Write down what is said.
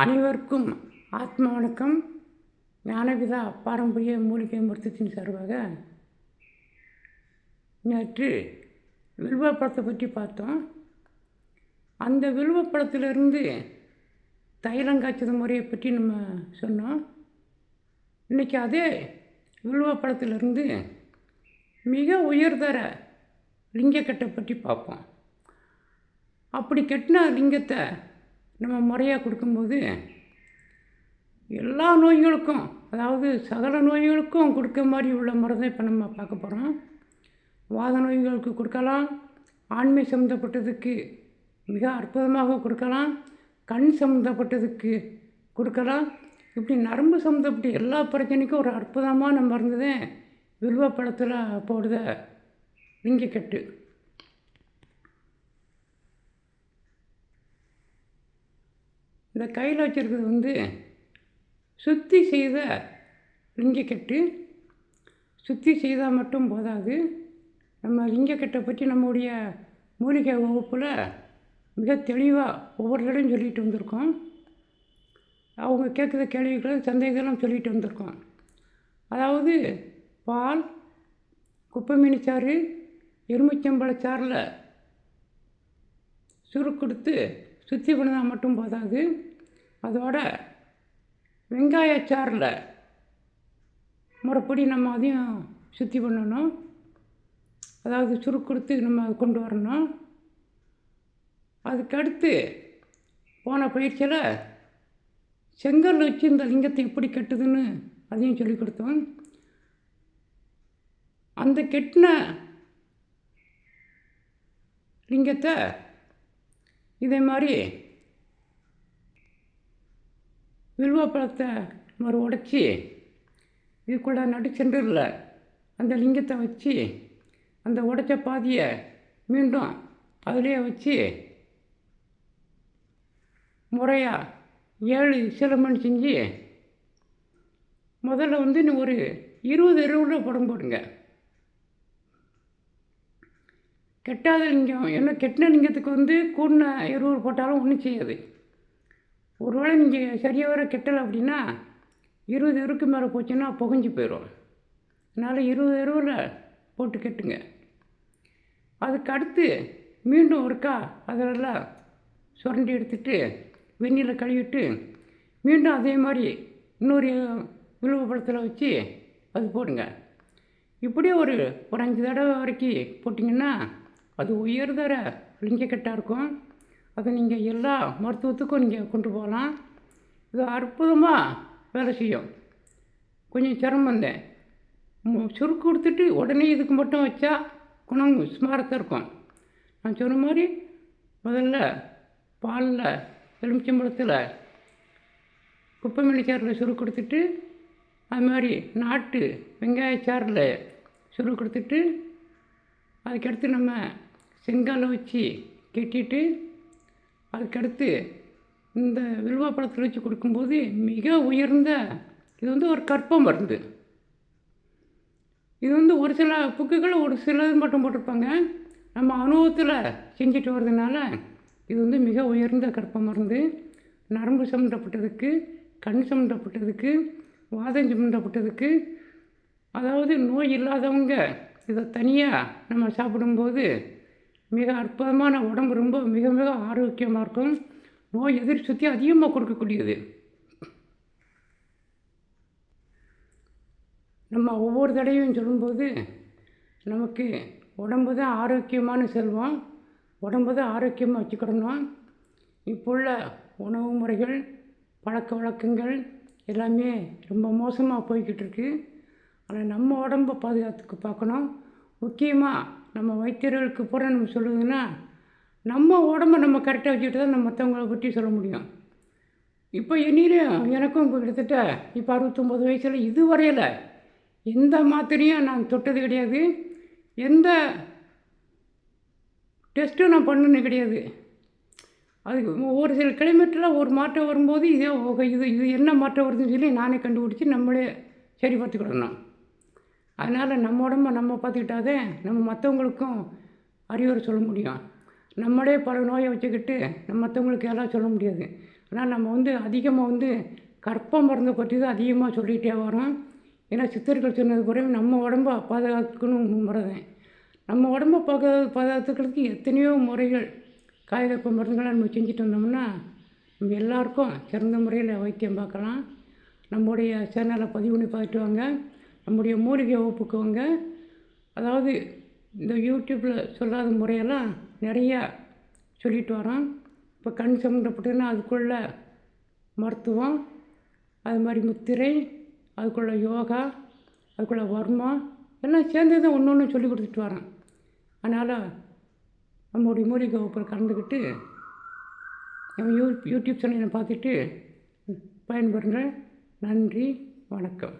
அனைவருக்கும் ஆத்ம வணக்கம் ஞானபிதா பாரம்பரிய மூலிகை மருத்துவத்தின் சார்பாக நேற்று வில்வப்பழத்தை பற்றி பார்த்தோம். அந்த வில்வப்பழத்திலிருந்து தைலம் காய்ச்சது முறையை பற்றி நம்ம சொன்னோம். இன்றைக்கி அதே வில்வப்பழத்திலிருந்து மிக உயர்தர லிங்கக்கட்டை பற்றி பார்ப்போம். அப்படி கட்டின லிங்கத்தை நம்ம முறையாக கொடுக்கும்போது எல்லா நோய்களுக்கும் அதாவது சகல நோய்களுக்கும் கொடுக்க மாதிரி உள்ள முறை தான் இப்போ நம்ம பார்க்க போகிறோம் வாத நோய்களுக்கு கொடுக்கலாம். ஆண்மை சம்மந்தப்பட்டதுக்கு மிக அற்புதமாக கொடுக்கலாம். கண் சம்மந்தப்பட்டதுக்கு கொடுக்கலாம். இப்படி நரம்பு சம்மந்தப்பட்ட எல்லா பிரச்சனைக்கும் ஒரு அற்புதமான மருந்து தான் வில்வப்பழத்தில் போடுத லிங்கக்கட்டு. இந்த கையில் வச்சுருக்கிறது வந்து சுத்தி செய்த லிங்கக்கட்டு. சுத்தி செய்தால் மட்டும் போதாது. நம்ம லிங்கக்கட்டை பற்றி நம்முடைய மூலிகை வகுப்பில் மிக தெளிவாக ஒவ்வொரு தடையும் சொல்லிட்டு வந்திருக்கோம். அவங்க கேட்குற கேள்விகளும் சந்தேகங்களும் சொல்லிட்டு வந்திருக்கோம். அதாவது பால் குப்பை சாறு எலுமிச்சம்பழச்சாறில் சுருக்கெடுத்து சுத்தி பண்ணால் மட்டும் போதாது. அதோட வெங்காயச்சாரில் முறைப்படி நம்ம அதையும் சுத்தி பண்ணணும் அதாவது சுருக்கெடுத்து நம்ம கொண்டு வரணும். அதுக்கடுத்து போன பயிற்சியில் செங்கல் வச்சு இந்த லிங்கத்தை எப்படி கெட்டுதுன்னு அதையும் சொல்லி கொடுத்தோம். அந்த கெட்டின லிங்கத்தை இதே மாதிரி வில்வப்பழத்தை மறு உடச்சி இது கூட சென்டரில் அந்த லிங்கத்தை வச்சு அந்த உடைச்ச பாதியை மீண்டும் அதிலே வச்சு முறையாக ஏழு சிலம்பன் செஞ்சு முதல்ல வந்து நீ ஒரு இருபது இருபது படம் போடுங்க. கெட்டாத லிங்கம் என்ன கெட்டின லிங்கத்துக்கு வந்து கூடின எருவு போட்டாலும் ஒன்றும் செய்யாது. ஒருவேளை நீங்கள் சரியாக வர கெட்டலை அப்படின்னா இருபது எருக்கு மேலே போச்சுன்னா புகஞ்சு போயிடும் அதனால் இருபது எருவில் போட்டு கெட்டுங்க. அதுக்கு அடுத்து மீண்டும் ஒருக்கா அதெல்லாம் சுரண்டி எடுத்துட்டு வெந்நீரில் கழுவிட்டு மீண்டும் அதே மாதிரி இன்னொரு விழுவ பழத்தில் வச்சு அது போடுங்க. இப்படியே ஒரு ஒரு அஞ்சு தடவை வரைக்கும் போட்டிங்கன்னா அது உயர்தர லிங்கக்கட்டாக இருக்கும். அதை நீங்கள் எல்லா மருத்துவத்துக்கும் நீங்கள் கொண்டு போகலாம். இது அற்புதமாக வேலை செய்யும். கொஞ்சம் சிரமம் தான் சுருக்கு கொடுத்துட்டு உடனே இதுக்கு மட்டும் வச்சா குணம் சுமாரத்தை இருக்கும். நான் சொன்ன மாதிரி முதல்ல பாலில் எலுமிச்சம்பழத்தில் குப்பை மல்லிச்சாறில் சுருக்கு கொடுத்துட்டு அது மாதிரி நாட்டு வெங்காயச்சாறில் சுருக்கு கொடுத்துட்டு அதுக்கடுத்து நம்ம செங்காலை வச்சு கெட்டிட்டு அதுக்கடுத்து இந்த வில்வா பழத்தில் வச்சு கொடுக்கும்போது மிக உயர்ந்த இது வந்து ஒரு கற்ப மருந்து. இது வந்து ஒரு சில புக்குகளை ஒரு சிலது மட்டும் போட்டிருப்பாங்க. நம்ம அனுபவத்தில் செஞ்சுட்டு வர்றதுனால இது வந்து மிக உயர்ந்த கற்ப மருந்து. நரம்பு சம்மந்தப்பட்டதுக்கு கண் சம்மந்தப்பட்டதுக்கு வாதம் சம்மந்தப்பட்டதுக்கு அதாவது நோய் இல்லாதவங்க இதை தனியாக நம்ம சாப்பிடும்போது மிக அற்புதமான உடம்பு ரொம்ப மிக மிக ஆரோக்கியமாக இருக்கும். நோய் எதிர் சுற்றி அதிகமாக கொடுக்கக்கூடியது. நம்ம ஒவ்வொரு தடையும் சொல்லும்போது நமக்கு உடம்பு தான் ஆரோக்கியமான செல்வம். உடம்பு தான் ஆரோக்கியமாக வச்சுக்கிடணும் இப்போ உள்ள உணவு முறைகள் பழக்க வழக்கங்கள் எல்லாமே ரொம்ப மோசமாக போய்கிட்டு இருக்குது ஆனால் நம்ம உடம்பை பாதுகாத்துக்கு பார்க்கணும். முக்கியமாக நம்ம வைத்தியர்களுக்கு பூரா நம்ம சொல்லுதுன்னா நம்ம உடம்ப நம்ம கரெக்டாக வச்சுக்கிட்டு தான் நம்ம மற்றவங்கள பற்றி சொல்ல முடியும். இப்போ என்னையிலையும் எனக்கும் இப்போ கிட்டத்தட்ட இப்போ அறுபத்தொம்போது வயசில் இது வரையில் எந்த மாத்திரையும் நான் தொட்டது கிடையாது. எந்த டெஸ்ட்டும் நான் பண்ணது கிடையாது. அதுக்கு ஒரு சில கிலோமீட்டரில் ஒரு மாற்றம் வரும்போது இதே ஓ, இது இது என்ன மாற்றம் வருதுன்னு சொல்லி நானே கண்டுபிடிச்சி நம்மளே சரி பார்த்துக்கிடணும். அதனால் நம்ம உடம்ப நம்ம பார்த்துக்கிட்டாதே நம்ம மற்றவங்களுக்கும் அறிவுரை சொல்ல முடியும். நம்மளே பல நோயை வச்சுக்கிட்டு நம்ம மற்றவங்களுக்கு எல்லாம் சொல்ல முடியாது. ஆனால் நம்ம வந்து அதிகமாக வந்து கற்ப மருந்தை பற்றி தான் அதிகமாக சொல்லிகிட்டே வரோம். ஏன்னா சித்தர்கள் சொன்னது குறைவு நம்ம உடம்ப பாதுகாத்துக்கணும் முறைதான். நம்ம உடம்ப பாதுகா பாதுகாத்துக்கிறதுக்கு எத்தனையோ முறைகள் காயகற்ப மருந்துகளை நம்ம செஞ்சுட்டு வந்தோம்னா நம்ம எல்லாருக்கும் சிறந்த முறையில் வைத்தியம் பார்க்கலாம். நம்முடைய சேனலை பதிவு பண்ணி பார்த்துட்டு வாங்க. நம்முடைய மூலிகை வகுப்புக்கு வாங்க அதாவது இந்த யூடியூப்பில் சொல்லாத முறையெல்லாம் நிறையா சொல்லிட்டு வரோம் இப்போ கண் சம்மந்தப்பட்டதுன்னா அதுக்குள்ள மருத்துவம் அது மாதிரி முத்திரை அதுக்குள்ள யோகா அதுக்குள்ள வர்மம் எல்லாம் சேர்ந்து தான் ஒன்று ஒன்று சொல்லி கொடுத்துட்டு வரேன். அதனால் நம்முடைய மூலிகை வகுப்பில் கலந்துக்கிட்டு நம்ம யூ யூடியூப் சேனலை பார்த்துட்டு பயன்பெறுங்கள். நன்றி வணக்கம்.